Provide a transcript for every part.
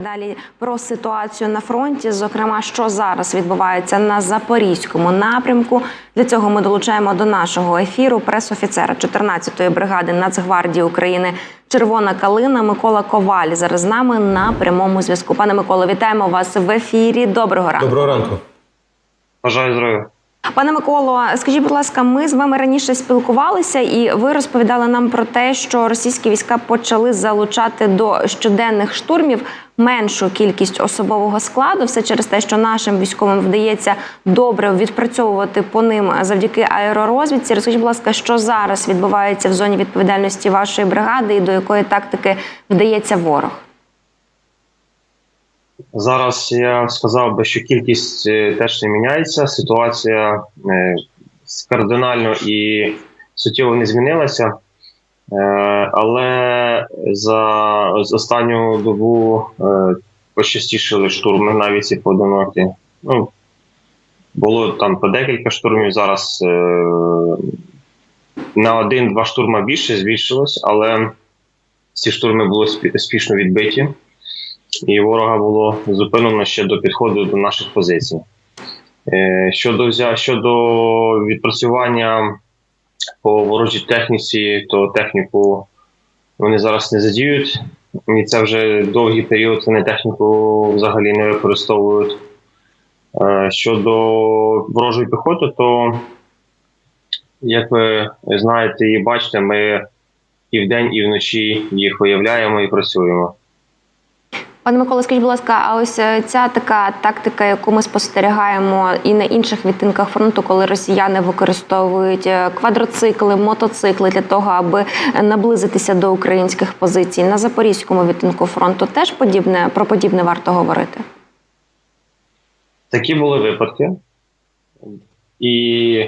Далі про ситуацію на фронті, зокрема, що зараз відбувається на запорізькому напрямку. Для цього ми долучаємо до нашого ефіру пресофіцера 14-ї бригади Нацгвардії України Червона Калина Микола Коваль. Зараз з нами на прямому зв'язку. Пане Миколо, вітаємо вас в ефірі. Доброго ранку. Доброго ранку. Бажаю здоров'я. Пане Миколо, скажіть, будь ласка, ми з вами раніше спілкувалися, і ви розповідали нам про те, що російські війська почали залучати до щоденних штурмів меншу кількість особового складу, все через те, що нашим військовим вдається добре відпрацьовувати по ним завдяки аеророзвідці. Розкажіть, будь ласка, що зараз відбувається в зоні відповідальності вашої бригади, і до якої тактики вдається ворог? Зараз я сказав би, що кількість е, теж не міняється. Ситуація е, кардинально і суттєво не змінилася. Е, Але за останню добу почастішили штурми, навіть і поодинокі. Ну, було там по декілька штурмів. Зараз на один-два штурма більше збільшилось, але ці штурми були спі- успішно відбиті. І ворога було зупинено ще до підходу до наших позицій. Е, Щодо взя... щодо відпрацювання по ворожій техніці, то техніку вони зараз не задіють, і це вже довгий період вони техніку взагалі не використовують. Е, Щодо ворожої піхоти, то як ви знаєте і бачите, ми і вдень, і вночі їх виявляємо і працюємо. Пане Микола, скажіть, будь ласка, а ось е, ця така тактика, яку ми спостерігаємо і на інших відтинках фронту, коли росіяни використовують е, квадроцикли, мотоцикли для того, аби наблизитися до українських позицій на запорізькому відтинку фронту, теж подібне про подібне варто говорити. Такі були випадки, і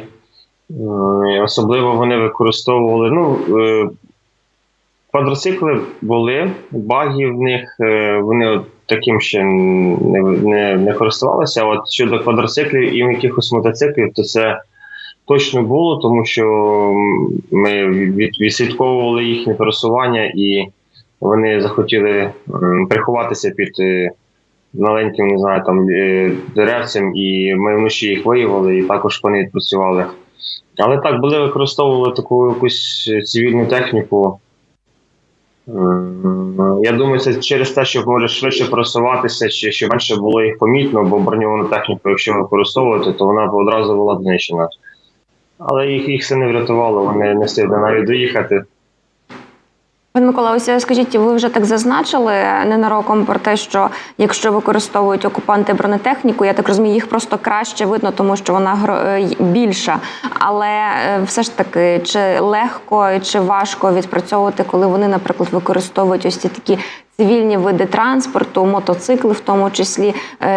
особливо вони використовували. Ну, е, квадроцикли були, баги в них е, вони таким ще не, не, не користувалися. От щодо квадроциклів і якихось мотоциклів, то це точно було, тому що ми від, відслідковували їхнє пересування, і вони захотіли приховатися під. е, маленьким, не знаю, там е, деревцям, і ми вночі їх виявили, і також вони відпрацювали. Але так, були використовували таку якусь цивільну техніку. Я думаю, це через те, що може швидше просуватися, чи що менше було їх помітно, бо броньовану техніку, якщо використовувати, то вона б одразу була знищена. Але їх, їх все не врятувало, вони не встигли навіть доїхати. Пане Микола, ось е, скажіть, ви вже так зазначили ненароком про те, що якщо використовують окупанти бронетехніку, я так розумію, їх просто краще видно, тому що вона е, більша. Але е, все ж таки, чи легко чи важко відпрацьовувати, коли вони, наприклад, використовують ось ці такі цивільні види транспорту, мотоцикли в тому числі,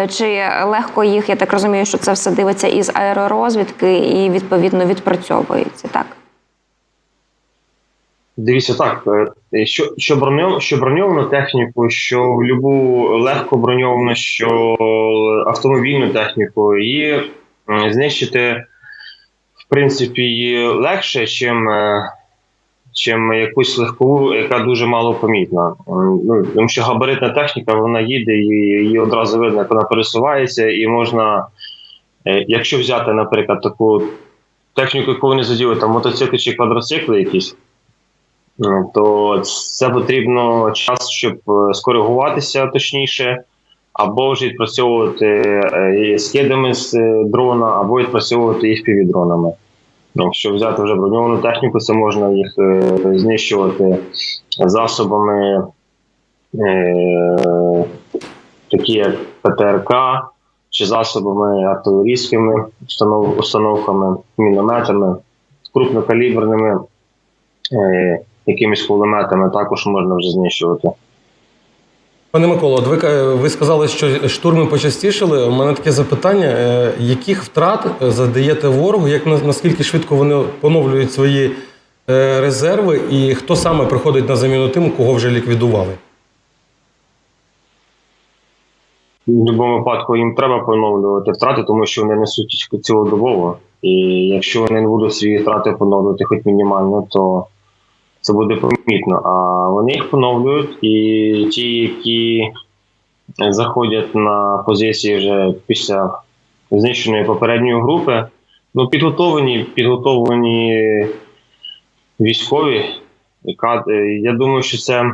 чи легко їх, я так розумію, що це все дивиться із аеророзвідки і відповідно відпрацьовується, так? Дивіться так, е, що, що, броньов, що броньовану техніку, що любу легко броньовану, що автомобільну техніку, її знищити, в принципі, легше, чим, е, чим якусь легкову, яка дуже мало помітна. Ну, тому що габаритна техніка, вона їде, і її одразу видно, як вона пересувається, і можна, е, якщо взяти, наприклад, таку техніку, яку вони заділи, там мотоцикли чи квадроцикли якісь. Е, то це потрібно час, щоб е, скоригуватися точніше, або ж відпрацьовувати е, скидами з дрона, або відпрацьовувати їх півдронами. Ну, Якщо взяти вже броньовану техніку, це можна їх знищувати засобами, такі як ПТРК, чи засобами артилерійськими установ, установками, мінометами, крупнокаліберними. Якимись кулеметами також можна вже знищувати. Пане Миколо, ви, ви сказали, що штурми почастішили. У мене таке запитання: е, яких втрат е, задаєте ворогу? Як наскільки швидко вони поновлюють свої е, резерви, і хто саме приходить на заміну тим, кого вже ліквідували? В будь-якому випадку їм треба поновлювати втрати, тому що вони несуть цілодобово. І якщо вони не будуть свої втрати поновлювати хоч мінімально, то це буде помітно. А вони їх поновлюють, і ті, які заходять на позиції вже після знищеної попередньої групи. Ну, підготовлені, підготовлені військові. е, Я думаю, що це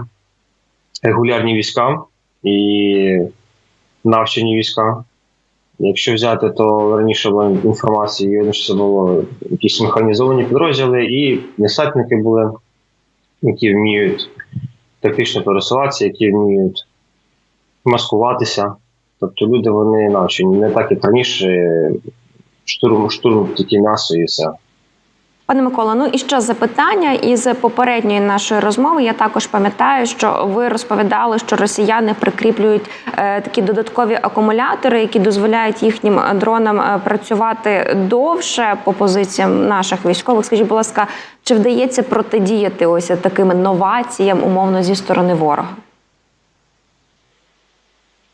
регулярні війська і навчені війська. Якщо взяти, то раніше була інформація, що це було якісь механізовані підрозділи і десантники були, які вміють тактично пересуватися, які вміють маскуватися. Тобто люди вони навчені, не так як раніше, штурм, штурм тільки м'ясо і все. Пане Микола, ну і ще запитання із попередньої нашої розмови. Я також пам'ятаю, що ви розповідали, що росіяни прикріплюють е, такі додаткові акумулятори, які дозволяють їхнім е, дронам е, працювати довше по позиціям наших військових. Скажіть, будь ласка, чи вдається протидіяти ось таким новаціям умовно зі сторони ворога?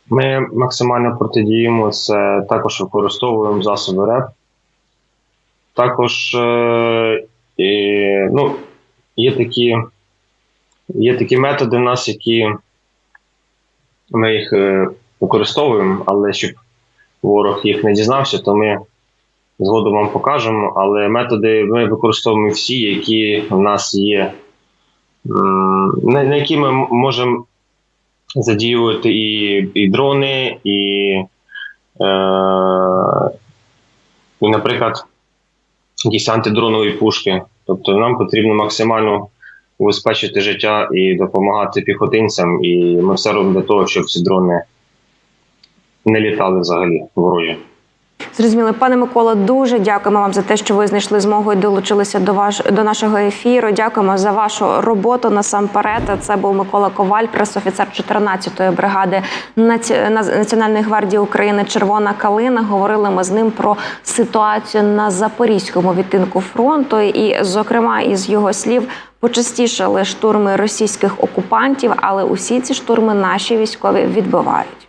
Ми максимально протидіємо це, також використовуємо засоби РЕП. Також е, ну, є, такі, є такі методи в нас, які ми їх е, використовуємо, але щоб ворог їх не дізнався, то ми згодом вам покажемо. Але методи ми використовуємо всі, які в нас є, на які ми можемо задіювати і, і дрони, і, е, і, наприклад, якісь антидронові пушки. Тобто нам потрібно максимально убезпечити життя і допомагати піхотинцям. І ми все робимо для того, щоб ці дрони не літали взагалі ворожі. Зрозуміло, пане Микола, дуже дякуємо вам за те, що ви знайшли змогу і долучилися до ваш до нашого ефіру. Дякуємо за вашу роботу насамперед. Це був Микола Коваль, пресофіцер 14-ї бригади Наці- Національної гвардії України Червона калина. Говорили ми з ним про ситуацію на запорізькому відтинку фронту, і, зокрема, із його слів. Почастішали штурми російських окупантів, але усі ці штурми наші військові відбивають.